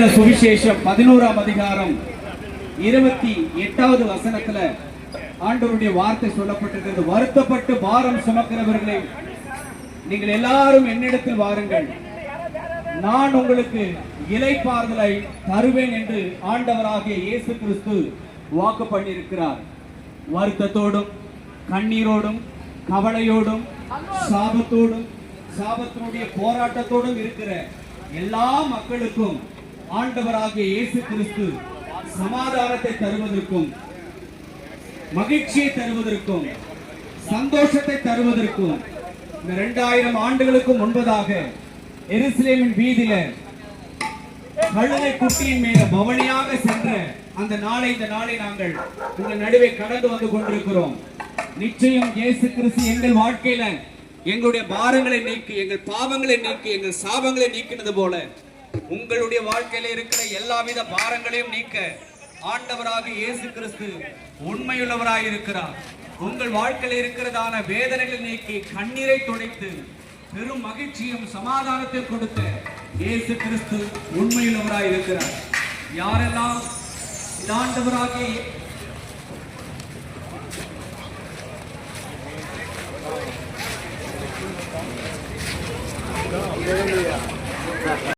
சுவிசேஷம் பதினோராம் அதிகாரம் இருபத்தி எட்டாவது வசனத்துல ஆண்டவருடைய வார்த்தை சொல்லப்பட்டிருக்கிறது. வருத்தப்பட்டு பாரம் சுமக்கிறவர்களே நீங்கள் எல்லாரும் என்னிடத்தில் வாருங்கள். நான் உங்களுக்கு இலைப்பாறுதலை தருவேன் என்று ஆண்டவராகிய இயேசு கிறிஸ்து வாக்கு பண்ணியிருக்கிறார். வருத்தத்தோடும் கண்ணீரோடும் கவலையோடும் சாபத்தோடும் சாபத்தினுடைய போராட்டத்தோடும் இருக்கிற எல்லா மக்களுக்கும் ஆண்டவராகிய இயேசு கிறிஸ்து சமாதானத்தை தருவதற்கும் மகிழ்ச்சியை தருவதற்கும் சந்தோஷத்தை தருவதற்கும் இந்த இரண்டாயிரம் ஆண்டுகளுக்கு முன்பதாக எருசலேமின் வீதியில கழுதை குட்டியின் மேல பவனியாக சென்ற அந்த நாளை இந்த நாளை நாங்கள் உங்கள் நடுவே கடந்து வந்து கொண்டிருக்கிறோம். நிச்சயம் இயேசு கிறிஸ்து எங்கள் வாழ்க்கையில எங்களுடைய பாரங்களை நீக்கி எங்கள் பாவங்களை நீக்கி எங்கள் சாபங்களை நீக்கினது போல உங்களுடைய வாழ்க்கையில இருக்கிற எல்லாவித பாரங்களையும் நீக்க ஆண்டவராக இயேசு கிறிஸ்து உண்மையுள்ளவராய் இருக்கிறார். உங்கள் வாழ்க்கையில இருக்கிறதான வேதனைகளை நீக்கி கண்ணீரை துடைத்து பெரும் மகிழ்ச்சியும் சமாதானத்தை கொடுத்த இயேசு கிறிஸ்து உண்மையுள்ளவராய் இருக்கிறார். யாரெல்லாம் இதாண்டவராகி